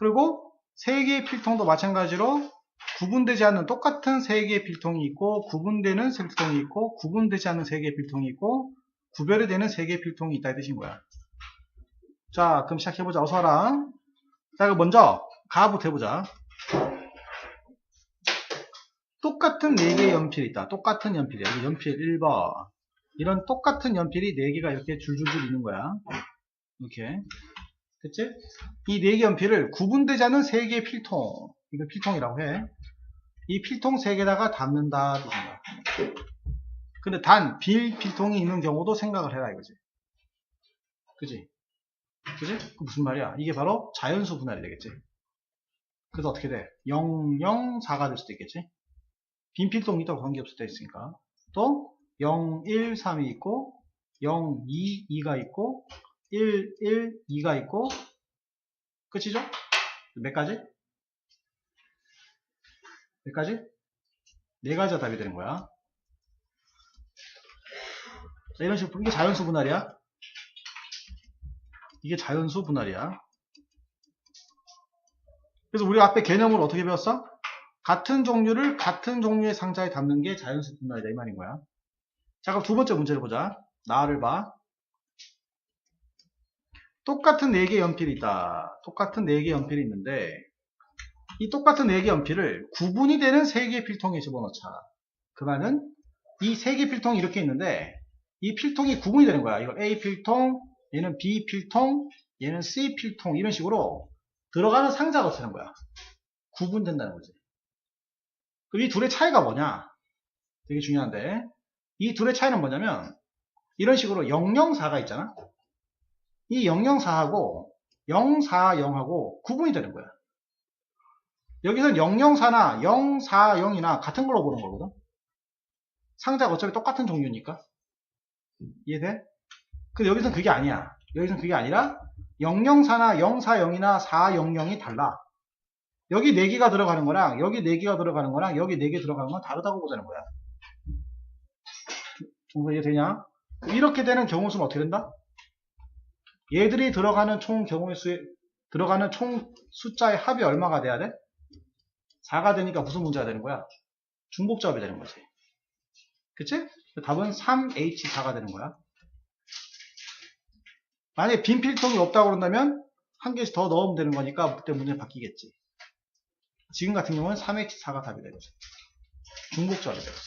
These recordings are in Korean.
그리고 세 개의 필통도 마찬가지로 구분되지 않는 똑같은 세 개의 필통이 있고 구분되는 세 필통이 있고 구분되지 않는 세 개의 필통이 있고 구별이 되는 세 개의 필통이 있다 이 뜻인 거야. 자, 그럼 시작해보자. 어서 와라. 자, 그럼 먼저 가부터 해보자. 똑같은 4개의 연필이 있다. 똑같은 연필이야. 여기 연필 1번. 이런 똑같은 연필이 4개가 이렇게 줄줄줄 있는 거야. 이렇게. 됐지? 이 4개 연필을 구분되지 않은 3개의 필통. 이걸 필통이라고 해. 이 필통 3개다가 담는다. 뜻입니다. 근데 단, 빌 필통이 있는 경우도 생각을 해라 이거지. 그지? 그지? 그 무슨 말이야? 이게 바로 자연수 분할이 되겠지. 그래서 어떻게 돼? 0, 0, 4가 될 수도 있겠지. 빈 필통이 또 관계없을 때 있으니까. 또 0, 1, 3이 있고 0, 2, 2가 있고 1, 1, 2가 있고 끝이죠? 몇 가지? 몇 가지? 네 가지가 답이 되는 거야. 자, 이런 식으로 이게 자연수 분할이야. 이게 자연수 분할이야. 그래서 우리 앞에 개념을 어떻게 배웠어? 같은 종류를 같은 종류의 상자에 담는 게 자연수 분할이다 이 말인 거야. 자 그럼 두 번째 문제를 보자. 나를 봐. 똑같은 4개 연필이 있다. 똑같은 4개 연필이 있는데 이 똑같은 4개 연필을 구분이 되는 3개의 필통에 집어넣자. 그 말은 이 3개 필통이 이렇게 있는데 이 필통이 구분이 되는 거야. 이거 A 필통, 얘는 B 필통, 얘는 C 필통 이런 식으로 들어가는 상자가 되는 거야. 구분된다는 거지. 그럼 이 둘의 차이가 뭐냐? 되게 중요한데 이 둘의 차이는 뭐냐면 이런 식으로 004가 있잖아. 이 004하고 040하고 구분이 되는 거야. 여기서는 004나 040이나 같은 걸로 보는 거거든. 상자가 어차피 똑같은 종류니까. 이해돼? 근데 여기서는 그게 아니야. 여기서는 그게 아니라 004나 040이나 400이 달라. 여기 4개가 들어가는 거랑 여기 4개가 들어가는 거랑 여기 4개 들어가는 건 다르다고 보자는 거야. 정도 이해되냐? 이렇게 되는 경우 수는 어떻게 된다? 얘들이 들어가는 총 경우의 수에 들어가는 총 숫자의 합이 얼마가 돼야 돼? 4가 되니까 무슨 문제가 되는 거야? 중복조합이 되는 거지. 그치? 답은 3H4가 되는 거야. 만약에 빈 필통이 없다고 그런다면 한 개씩 더 넣으면 되는 거니까 그때 문제 바뀌겠지. 지금 같은 경우는 3H4가 답이 되거지. 중복조합이 되거지.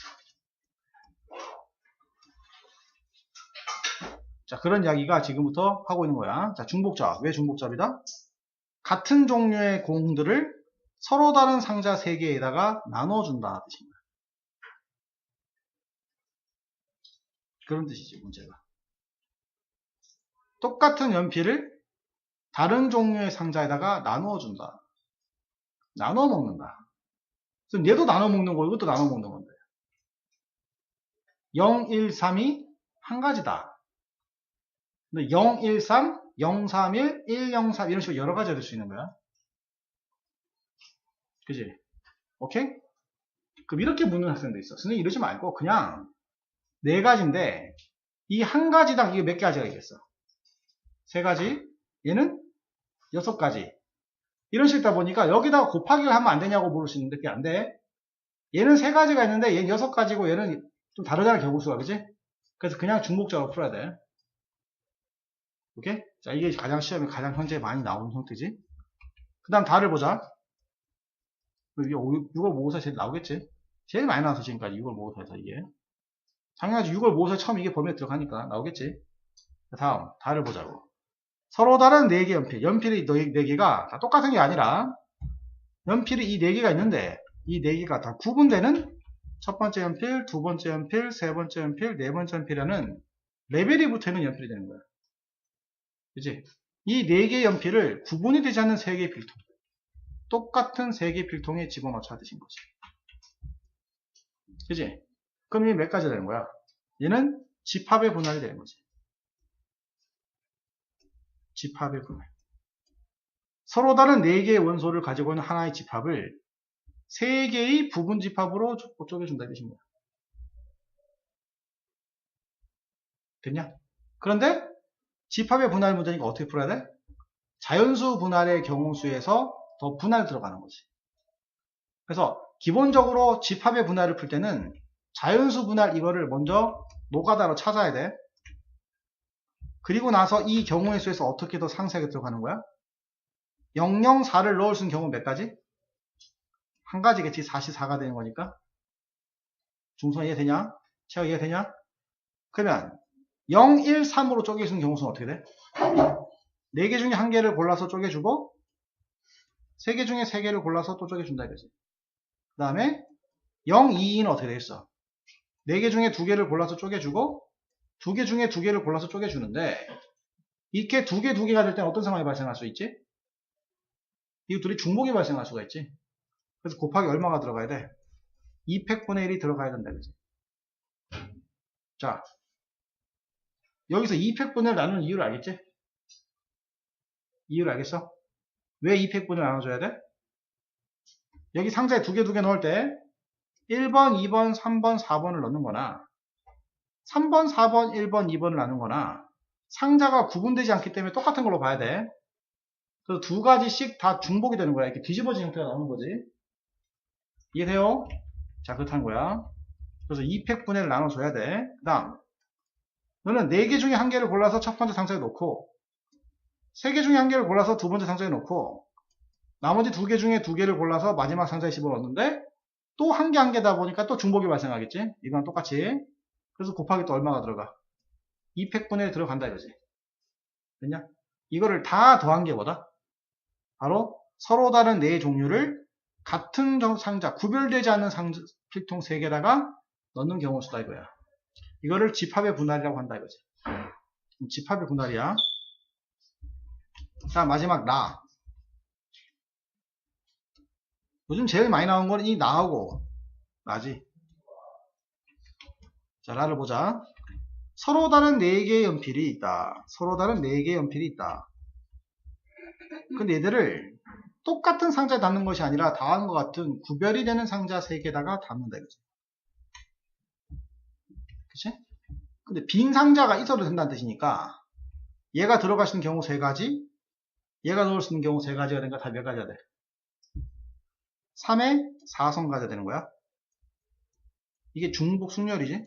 자, 그런 이야기가 지금부터 하고 있는 거야. 자, 중복조합. 왜 중복조합이다? 같은 종류의 공들을 서로 다른 상자 3개에다가 나눠준다 뜻입니다. 그런 뜻이지 문제가. 똑같은 연필을 다른 종류의 상자에다가 나누어 준다. 나눠 먹는다. 그래서 얘도 나눠 먹는 거고 이것도 나눠 먹는 건데. 0, 1, 3이 한 가지다. 근데 0, 1, 3, 0, 3, 1, 1, 0, 3 이런 식으로 여러 가지가 될 수 있는 거야. 그지? 오케이? 그럼 이렇게 묻는 학생도 있어. 선생님 이러지 말고 그냥 네 가지인데 이 한 가지당 이게 몇 가지가 있겠어? 세 가지, 얘는 여섯 가지. 이런 식이다 보니까 여기다가 곱하기를 하면 안 되냐고 물을 수 있는데 그게 안 돼. 얘는 세 가지가 있는데 얘는 여섯 가지고 얘는 좀 다르잖아 경우수가 그지? 그래서 그냥 중복적으로 풀어야 돼. 오케이? 자 이게 가장 시험에 가장 현재 많이 나오는 형태지. 그 다음 다를 보자. 6월 모의사 제일 나오겠지? 제일 많이 나와서 지금까지 6월 모의사에서 이게. 당연하지 6월 모의사 처음 이게 범위에 들어가니까 나오겠지? 다음 다를 보자고. 서로 다른 4개 연필. 연필이 4개가 다 똑같은 게 아니라 연필이 이 4개가 있는데 이 4개가 다 구분되는 첫 번째 연필, 두 번째 연필, 세 번째 연필, 네 번째 연필이라는 레벨이 붙어 있는 연필이 되는 거야. 그지? 이 4개의 연필을 구분이 되지 않는 3개의 필통. 똑같은 3개의 필통에 집어넣자 뜻인 거지. 그지? 그럼 이게 몇 가지 되는 거야? 얘는 집합의 분할이 되는 거지. 집합의 분할. 서로 다른 4개의 원소를 가지고 있는 하나의 집합을 3개의 부분 집합으로 쪼개준다 이 뜻입니다. 됐냐? 그런데 집합의 분할 문제니까 어떻게 풀어야 돼? 자연수 분할의 경우 수에서 더 분할 들어가는 거지. 그래서 기본적으로 집합의 분할을 풀 때는 자연수 분할 이거를 먼저 노가다로 찾아야 돼. 그리고 나서 이 경우의 수에서 어떻게 더 상세하게 들어가는 거야? 004를 넣을 수 있는 경우 몇 가지? 한 가지겠지. 44가 되는 거니까. 중선 이해되냐? 체어 이해되냐? 그러면 0, 1, 3으로 쪼개주는 경우 수는 어떻게 돼? 4개 중에 한 개를 골라서 쪼개주고 3개 중에 3개를 골라서 또 쪼개준다 이거지. 그 다음에 0, 2, 2는 어떻게 되겠어? 4개 중에 2개를 골라서 쪼개주고 2개 중에 2개를 골라서 쪼개주는데 이렇게 2개, 2개가 될 때는 어떤 상황이 발생할 수 있지? 이 둘이 중복이 발생할 수가 있지. 그래서 곱하기 얼마가 들어가야 돼? 2팩분의 1이 들어가야 된다 그지? 자, 여기서 2팩분을 나누는 이유를 알겠지? 이유를 알겠어? 왜 2팩분을 나눠줘야 돼? 여기 상자에 두 개 두 개 넣을 때 1번, 2번, 3번, 4번을 넣는 거나 3번, 4번, 1번, 2번을 나눈 거나 상자가 구분되지 않기 때문에 똑같은 걸로 봐야 돼. 그래서 두 가지씩 다 중복이 되는 거야. 이렇게 뒤집어진 형태가 나오는 거지. 이해돼요? 자, 그렇다는 거야. 그래서 2팩분해를 나눠줘야 돼. 그 다음, 너는 4개 중에 한 개를 골라서 첫 번째 상자에 놓고, 3개 중에 한 개를 골라서 두 번째 상자에 놓고, 나머지 두 개 중에 두 개를 골라서 마지막 상자에 집어넣는데, 또 한 개 한 개다 보니까 또 중복이 발생하겠지? 이건 똑같이. 그래서 곱하기 또 얼마가 들어가? 2팩분해 들어간다 이거지. 됐냐? 이거를 다 더한 게 뭐다? 바로 서로 다른 네 종류를 같은 상자, 구별되지 않는 상자, 필통 3개다가 넣는 경우 수다 이거야. 이거를 집합의 분할이라고 한다 이거지. 집합의 분할이야. 자, 마지막 나. 요즘 제일 많이 나온 거는 이 나하고 나지. 자, 나를 보자. 서로 다른 4개의 연필이 있다. 서로 다른 4개의 연필이 있다. 근데 얘들을 똑같은 상자에 담는 것이 아니라 다음과 같은 구별이 되는 상자 3개다가 담는다 이거죠. 그치? 근데 빈 상자가 있어도 된다는 뜻이니까 얘가 들어갈 수 있는 경우 3가지 얘가 넣을 수 있는 경우 3가지가 되니까 다 몇 가지가 돼? 3에 4성 가져야 되는 거야. 이게 중복 순열이지.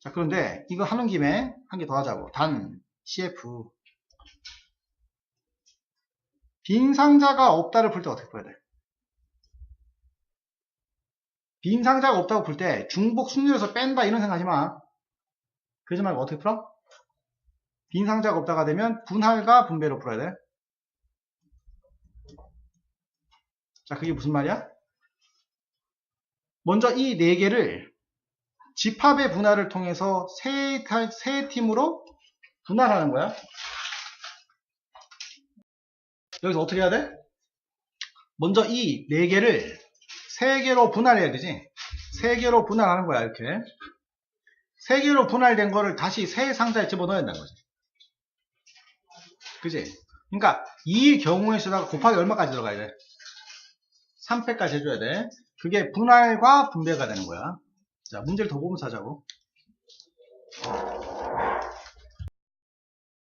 자 그런데 이거 하는 김에 한 개 더 하자고 단 CF 빈 상자가 없다를 풀 때 어떻게 풀어야 돼? 빈 상자가 없다고 풀때 중복 순열에서 뺀다 이런 생각하지 마 그러지 말고 어떻게 풀어? 빈 상자가 없다가 되면 분할과 분배로 풀어야 돼 자, 그게 무슨 말이야? 먼저 이 네 개를 집합의 분할을 통해서 세, 세 팀으로 분할하는 거야. 여기서 어떻게 해야 돼? 먼저 이 네 개를 세 개로 분할해야 되지. 세 개로 분할하는 거야, 이렇게. 세 개로 분할된 거를 다시 새 상자에 집어넣어야 된다는 거지. 그지? 그러니까 이 경우에 서다가 곱하기 얼마까지 들어가야 돼? 3패까지 해줘야 돼. 그게 분할과 분배가 되는 거야. 자, 문제를 더 보면서 하자고.